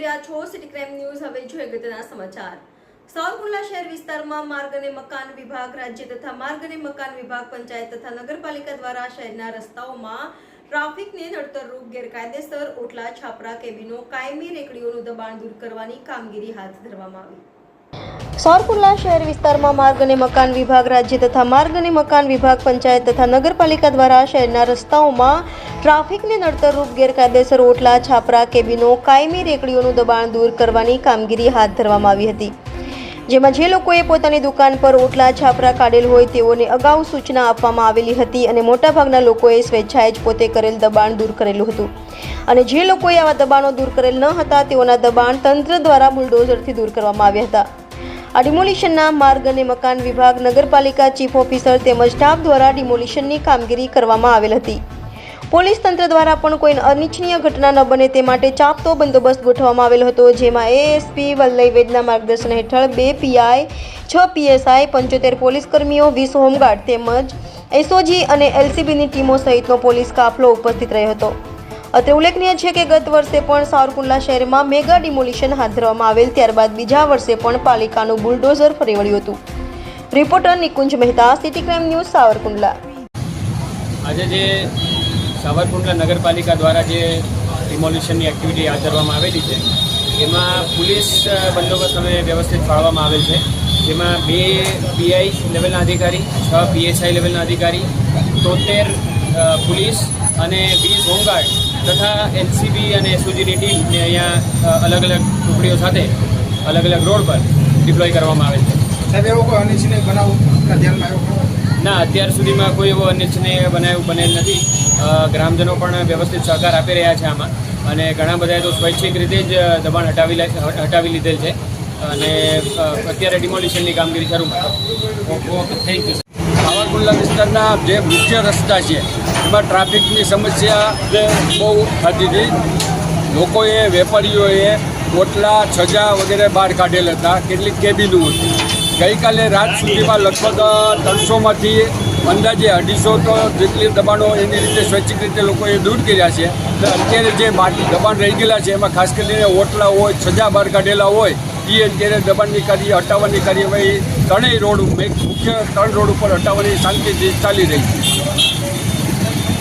રહ્યા છો. City crime news હવે જોઈએ અગત્યના સમાચાર. સાવરકુંડલા શહેર વિસ્તારમાં માર્ગ અને મકાન વિભાગ રાજ્ય તથા માર્ગ અને મકાન વિભાગ પંચાયત તથા નગરપાલિકા દ્વારા શહેરના રસ્તાઓમાં ટ્રાફિકને નડતરરૂપ ગેરકાયદેસર ઓટલા, છાપરા, કેબિનો, કાયમી રેકડીઓનું દબાણ દૂર કરવાની કામગીરી હાથ ધરવામાં આવી. સાવરકુંડલા શહેર વિસ્તારમાં માર્ગ અને મકાન વિભાગ રાજ્ય તથા માર્ગ અને મકાન વિભાગ પંચાયત તથા નગરપાલિકા દ્વારા શહેરના રસ્તાઓમાં ટ્રાફિકને નડતરરૂપ ગેરકાયદેસર ઓટલા, છાપરા, કેબિનો, કાયમી રેકડીઓનું દબાણ દૂર કરવાની કામગીરી હાથ ધરવામાં આવી હતી. જેમાં જે લોકોએ પોતાની દુકાન પર ઓટલા, છાપરા કાઢેલ હોય તેઓને અગાઉ સૂચના આપવામાં આવેલી હતી અને મોટાભાગના લોકોએ સ્વેચ્છાએ જ પોતે કરેલ દબાણ દૂર કરેલું હતું. અને જે લોકોએ આવા દબાણો દૂર કરેલ ન હતા તેઓના દબાણ તંત્ર દ્વારા બુલડોઝરથી દૂર કરવામાં આવ્યા હતા. આ ડિમોલિશનના માર્ગ અને મકાન વિભાગ નગરપાલિકા ચીફ ઓફિસર તેમજ સ્ટાફ દ્વારા ડિમોલિશનની કામગીરી કરવામાં આવેલ હતી. પોલીસ તંત્ર દ્વારા પણ કોઈ અનિચ્છનીય ઘટના ન બને તે માટે ચાપતો બંદોબસ્ત ગોઠવવામાં આવેલો હતો, જેમાં એએસપી વલ્લય વેદના માર્ગદર્શન હેઠળ બે પીઆઈ છ પીએસઆઈ પંચોતેર પોલીસ કર્મીઓ, વીસ હોમગાર્ડ તેમજ એસઓજી અને એલસીબીની ટીમો સહિતનો પોલીસ કાફલો ઉપસ્થિત રહ્યો હતો. અત્રે ઉલ્લેખનીય છે કે ગત વર્ષે પણ સાવરકુંડલા શહેરમાં મેગા ડિમોલિશન હાથ ધરવામાં આવેલ, ત્યારબાદ બીજા વર્ષે પણ પાલિકાનું બુલડોઝર ફરી વળ્યું હતું. Reporter Nikunj Mehta city crime news Savarkundla. આજે જે સાવરકુંડલા નગરપાલિકા દ્વારા જે ડિમોલિશનની એક્ટિવિટી હાથ ધરવામાં આવેલી છે, એમાં પોલીસ બંદોબસ્ત અમે વ્યવસ્થિત ફાળવામાં આવેલ છે. જેમાં બે પીઆઈ લેવલના અધિકારી, છ પીએસઆઈ લેવલના અધિકારી, તોતેર પોલીસ અને વીસ હોમગાર્ડ તથા એનસીબી અને એસઓજીની ટીમને અહીંયા અલગ અલગ ટુકડીઓ સાથે અલગ અલગ રોડ પર ડિપ્લોય કરવામાં આવે છે. સાહેબ એવો કોઈ અનિચ્છનીય બનાવ ધ્યાનમાં આવ્યો ના અત્યાર સુધીમાં કોઈ એવો અનિચ્છનીય બનાવ બનેલ નથી. ગ્રામજનો પણ વ્યવસ્થિત સહકાર આપી રહ્યા છે આમાં અને ઘણા બધાએ તો સ્વૈચ્છિક રીતે જ દબાણ હટાવી લે- હટાવી લીધેલ છે અને અત્યારે ડિમોલિશનની કામગીરી શરૂ ઓકે થેન્ક યુ સાવરકુંડલા વિસ્તારના જે મુખ્ય રસ્તા છે, એમાં ટ્રાફિકની સમસ્યા બહુ થતી હતી. લોકોએ, વેપારીઓએ કોટલા છજા વગેરે બહાર કાઢેલ હતા, કેટલીક કેબિનો હતી. ગઈકાલે રાત સુધીમાં લગભગ ત્રણસોમાંથી અંદાજે અઢીસો તો જેટલી દબાણો એની રીતે સ્વૈચ્છિક રીતે લોકોએ દૂર કર્યા છે. અત્યારે જે બાકી દબાણ રહી ગયેલા છે, એમાં ખાસ કરીને ઓટલા હોય, છજા બહાર કાઢેલા હોય એ અત્યારે દબાણની કાર્ય, હટાવવાની કાર્યવાહી ત્રણેય રોડ મુખ્ય ત્રણ રોડ ઉપર હટાવવાની શાંતિથી ચાલી રહી છે.